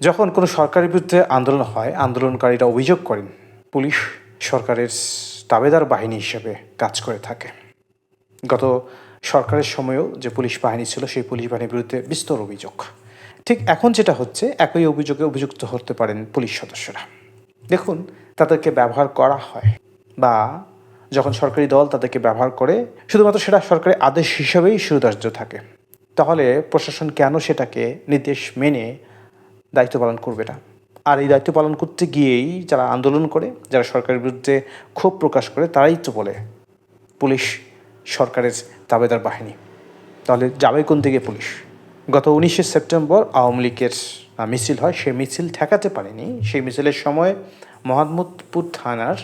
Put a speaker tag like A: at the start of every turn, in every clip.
A: যখন কোনো সরকারের বিরুদ্ধে আন্দোলন হয়, আন্দোলনকারীরা অভিযোগ করেন, পুলিশ সরকারের তাবেদার বাহিনী হিসেবে কাজ করে থাকে। গত সরকারের সময়েও যে পুলিশ বাহিনী ছিল, সেই পুলিশ বাহিনীর বিরুদ্ধে বিস্তর অভিযোগ। ঠিক এখন যেটা হচ্ছে, একই অভিযোগে অভিযুক্ত হতে পারেন পুলিশ সদস্যরা। দেখুন, তাদেরকে ব্যবহার করা হয় বা যখন সরকারি দল তাদেরকে ব্যবহার করে, শুধুমাত্র সেটা সরকারি আদেশ হিসেবেই সুদার্য থাকে। তাহলে প্রশাসন কেন সেটাকে নির্দেশ মেনে দায়িত্ব পালন করবে না আর এই দায়িত্ব পালন করতে গিয়েই যারা আন্দোলন করে, যারা সরকারের বিরুদ্ধে ক্ষোভ প্রকাশ করে, তারাই তো বলে, পুলিশ সরকারের দাবেদার বাহিনী। তাহলে যাবে কোন দিকে পুলিশ? গত উনিশে সেপ্টেম্বর আওয়ামী লীগের মিছিল হয়, সেই মিছিল ঠেকাতে পারেনি। সেই মিছিলের সময় মোহাম্মদপুর থানার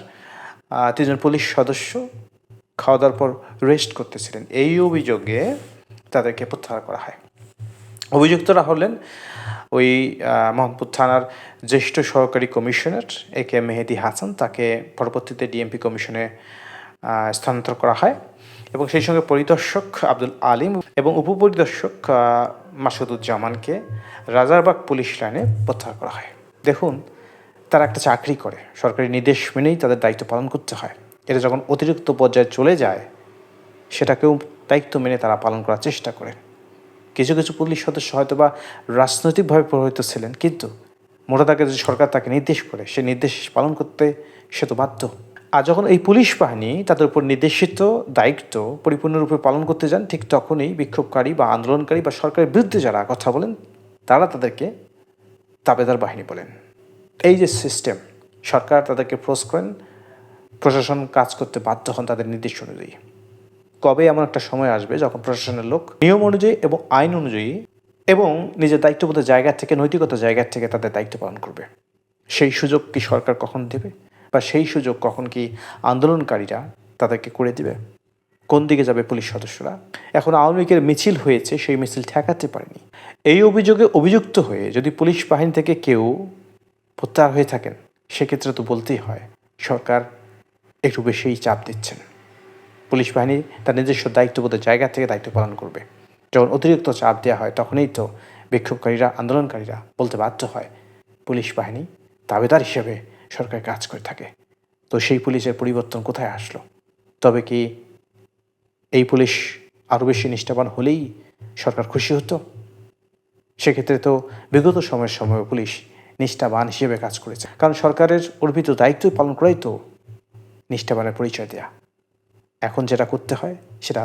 A: তিনজন পুলিশ সদস্য খাওয়া দাওয়ার পর রেস্ট করতেছিলেন। এই অভিযোগে তাদেরকে প্রত্যাহার করা হয়। অভিযুক্তরা হলেন ওই মোহাম্মদপুর থানার জ্যেষ্ঠ সহকারী কমিশনার এ কে মেহেদি হাসান তাকে পরবর্তীতে ডিএমপি কমিশনে স্থানান্তর করা হয় এবং সেই সঙ্গে পরিদর্শক আব্দুল আলিম এবং উপপরিদর্শক মাসুদুজ্জামানকে রাজারবাগ পুলিশ লাইনে প্রত্যাহার করা হয়। দেখুন, তারা একটা চাকরি করে, সরকারি নির্দেশ মেনেই তাদের দায়িত্ব পালন করতে হয়। এটা যখন অতিরিক্ত পর্যায়ে চলে যায়, সেটাকেও দায়িত্ব মেনে তারা পালন করার চেষ্টা করেন। কিছু কিছু পুলিশ সদস্য হয়তো বা রাজনৈতিকভাবে প্রভাবিত ছিলেন, কিন্তু মোটা তাকে যদি সরকার তাকে নির্দেশ করে সে নির্দেশ পালন করতে সে তো বাধ্য। আর যখন এই পুলিশ বাহিনী তাদের উপর নির্দেশিত, দায়িত্ব পরিপূর্ণরূপে পালন করতে যান, ঠিক তখনই বিক্ষোভকারী বা আন্দোলনকারী বা সরকারের বিরুদ্ধে যারা কথা বলেন, তারা তাদেরকে তাবেদার বাহিনী বলেন। এই যে সিস্টেম সরকার তাদেরকে ফোর্স করেন, প্রশাসন কাজ করতে বাধ্য হন তাদের নির্দেশ অনুযায়ী। কবে এমন একটা সময় আসবে যখন প্রশাসনের লোক নিয়ম অনুযায়ী এবং আইন অনুযায়ী এবং নিজের দায়িত্ববোধ জায়গা থেকে, নৈতিকতা জায়গা থেকে তাদের দায়িত্ব পালন করবে। সেই সুযোগ কি সরকার কখন দেবে? বা সেই সুযোগ কখন কি আন্দোলনকারীরা তাদেরকে করে দিবে? কোন দিকে যাবে পুলিশ সদস্যরা? এখন আওয়ামী লীগের মিছিল হয়েছে, সেই মিছিল ঠেকাতে পারেনি। এই অভিযোগে অভিযুক্ত হয়ে যদি পুলিশ বাহিনী থেকে কেউ প্রত্যাহার হয়ে থাকেন, সেক্ষেত্রে তো বলতেই হয়, সরকার একটু বেশিই চাপ দিচ্ছেন। পুলিশ বাহিনী তার নিজস্ব দায়িত্ববোধের জায়গা থেকে দায়িত্ব পালন করবে। যখন অতিরিক্ত চাপ দেওয়া হয়, তখনই তো বিক্ষোভকারীরা, আন্দোলনকারীরা বলতে বাধ্য হয়। পুলিশ বাহিনী দাবেদার হিসেবে সরকার কাজ করে থাকে। তো সেই পুলিশের পরিবর্তন কোথায় আসলো? তবে কি এই পুলিশ আরও বেশি নিষ্ঠাবান হলেই সরকার খুশি হতো? সেক্ষেত্রে তো বিগত সময়ের সময় পুলিশ নিষ্ঠাবান হিসেবে কাজ করেছে। কারণ সরকারের অর্পিত দায়িত্ব পালন করাই তো নিষ্ঠাবানের পরিচয় দেয়া। এখন যেটা করতে হয়, সেটা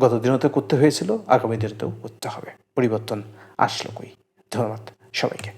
A: গত দিনতে করতে হয়েছিল, আগামী দিনতেও করতে হবে। পরিবর্তন আসলো কই? ধন্যবাদ সবাইকে।